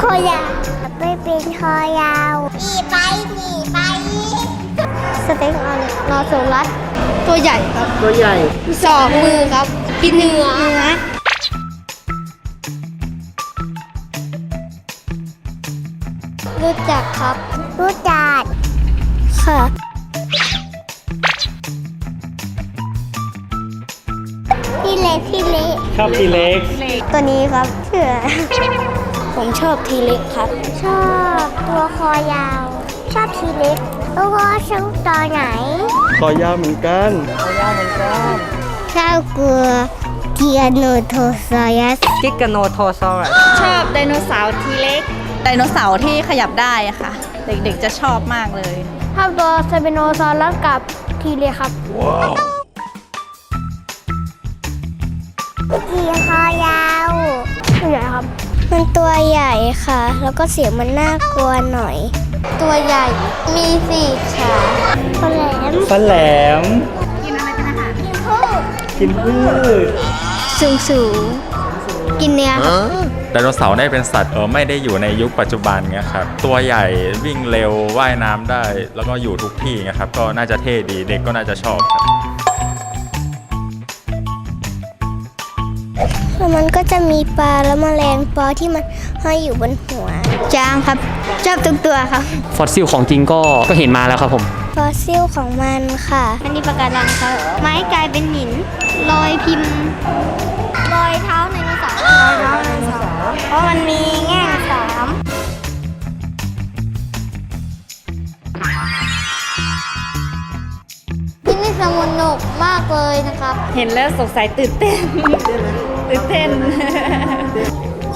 คอยาวไปเป็นคอยาวหนีไปหนีไป สเต็กอันนอสูงรัดตัวใหญ่ครับ ตัวใหญ่สองมือครับ กินเนื้อเนื้อรู้จักครับ รู้จักค่ะพี่เล็กพี่เล็กชอบทีเล็ก ตัวนี้ครับเชื่อ ผมชอบทีเล็กครับ ชอบตัวคอยาว ชอบทีเล็กแล้วก็ชอบตัวไหนคอยาวเหมือนกันชอบกลัวเกียโนโทซอยัสกิกโนโทซอรัสชอบไดโนเสาร์ทีเล็กไดโนเสาร์ที่ขยับได้อะค่ะ เด็กๆจะชอบมากเลยชอบตัวไซเบโนซอรัสกับทีเล็กครับกีคอยาวตัวใหญ่ครับ มันตัวใหญ่ค่ะ แล้วก็เสียงมันน่ากลัวหน่อย ตัวใหญ่มีสี่ขาตัวแหลมฟันแหลม กินพืชกินพืชสูงสูงกินเนื้อครับไดโนเสาร์ได้เป็นสัตว์เออไม่ได้อยู่ในยุคปัจจุบันเงี้ยครับตัวใหญ่วิ่งเร็วว่ายน้ำได้ แล้วก็อยู่ทุกที่เงี้ยครับก็น่าจะเท่ดีเด็กก็น่าจะชอบครับ แล้วมันก็จะมีปลาและแมลงปอที่มันห้อยอยู่บนหัว จางครับ ชอบทุกตัวครับ ฟอสซิลของจริงก็ก็เห็นมาแล้วครับผม ฟอสซิลของมันค่ะอันนี้ปะการังครับ ไม้กลายเป็นหิน รอยพิมพ์ รอยเท้าไดโนเสาร์รอยเท้าไดโนเสาร์เพราะมันมีแง่งสามที่นี่สมุนุกมากเลยนะครับ เห็นแล้วสงสัยตื่นเต้น ตื่นเต้น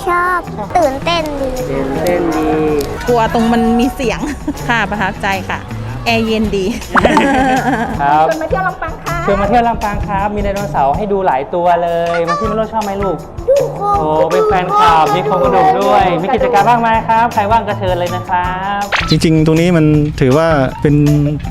ชอบตื่นเต้นดีเต้นดี กลัวตรงมันมีเสียง ค่ะประทับใจค่ะ แอร์เย็นดี ครับชวนมาเที่ยวลำปางครับ ชวนมาเที่ยวลำปางครับ มีไดโนเสาร์ให้ดูหลายตัวเลยมาที่มโลชอบไหมลูกโอ้เป็นแฟนคลับมีโครงกระดูกด้วย มีกิจกรรมบ้างไหมครับ ใครว่างก็เชิญเลยนะครับ จริงๆ ตรงนี้มันถือว่าเป็น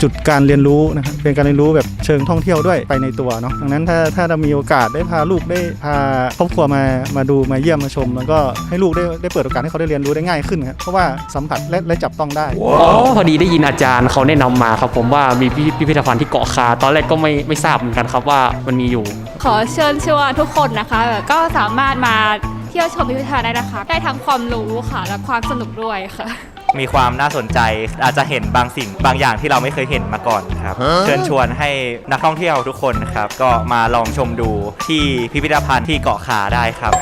จุดการเรียนรู้นะครับเป็นการเรียนรู้แบบเชิงท่องเที่ยวด้วยไปในตัวเนาะดังนั้นถ้าถ้าเรามีโอกาสได้พาลูกได้พาครอบครัวมามาดูมาเยี่ยมมาชม แล้วก็ให้ลูกได้ได้เปิดโอกาสให้เขาได้เรียนรู้ได้ง่ายขึ้นครับเพราะว่าสัมผัสและและจับต้องได้อ๋อพอดีได้ยินอาจารย์เขาแนะนำมาครับผมว่ามีพิพิธภัณฑ์ที่เกาะคา ตอนแรกก็ไม่ไม่ทราบเหมือนกันครับว่ามันมีอยู่ ขอเชิญชวนทุกคนนะคะแบบก็สามารถมาเที่ยวชมพิพิธภัณฑ์ได้นะคะ ได้ทั้งความรู้ค่ะและความสนุกด้วยค่ะ มีความน่าสนใจอาจจะเห็นบางสิ่งบางอย่างที่เราไม่เคยเห็นมาก่อนครับ เชิญชวนให้นักท่องเที่ยวทุกคนนะครับ ก็มาลองชมดูที่พิพิธภัณฑ์ที่เกาะคาได้ครับ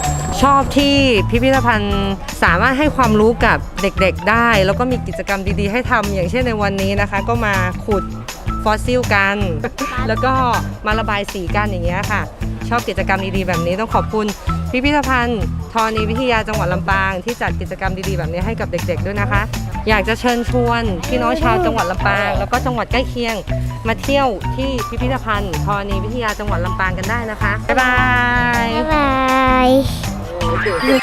ชอบที่พิพิธภัณฑ์สามารถให้ความรู้กับเด็กๆได้ แล้วก็มีกิจกรรมดีๆ ให้ทำอย่างเช่นในวันนี้นะคะ ก็มาขุด ฟอสซิลกัน แล้วก็มาระบายสีกันอย่างเงี้ยค่ะ ชอบกิจกรรมดีๆแบบนี้ต้องขอบคุณ พิพิธภัณฑ์ธรณีวิทยาจังหวัดลำปาง ที่จัดกิจกรรมดีๆแบบนี้ให้กับเด็ก ๆ ด้วยนะคะ อยากจะเชิญชวนพี่น้องชาวจังหวัดลำปาง แล้วก็จังหวัดใกล้เคียง มาเที่ยวที่พิพิธภัณฑ์ธรณีวิทยาจังหวัดลำปางกันได้นะคะบ๊ายบายบ๊ายบาย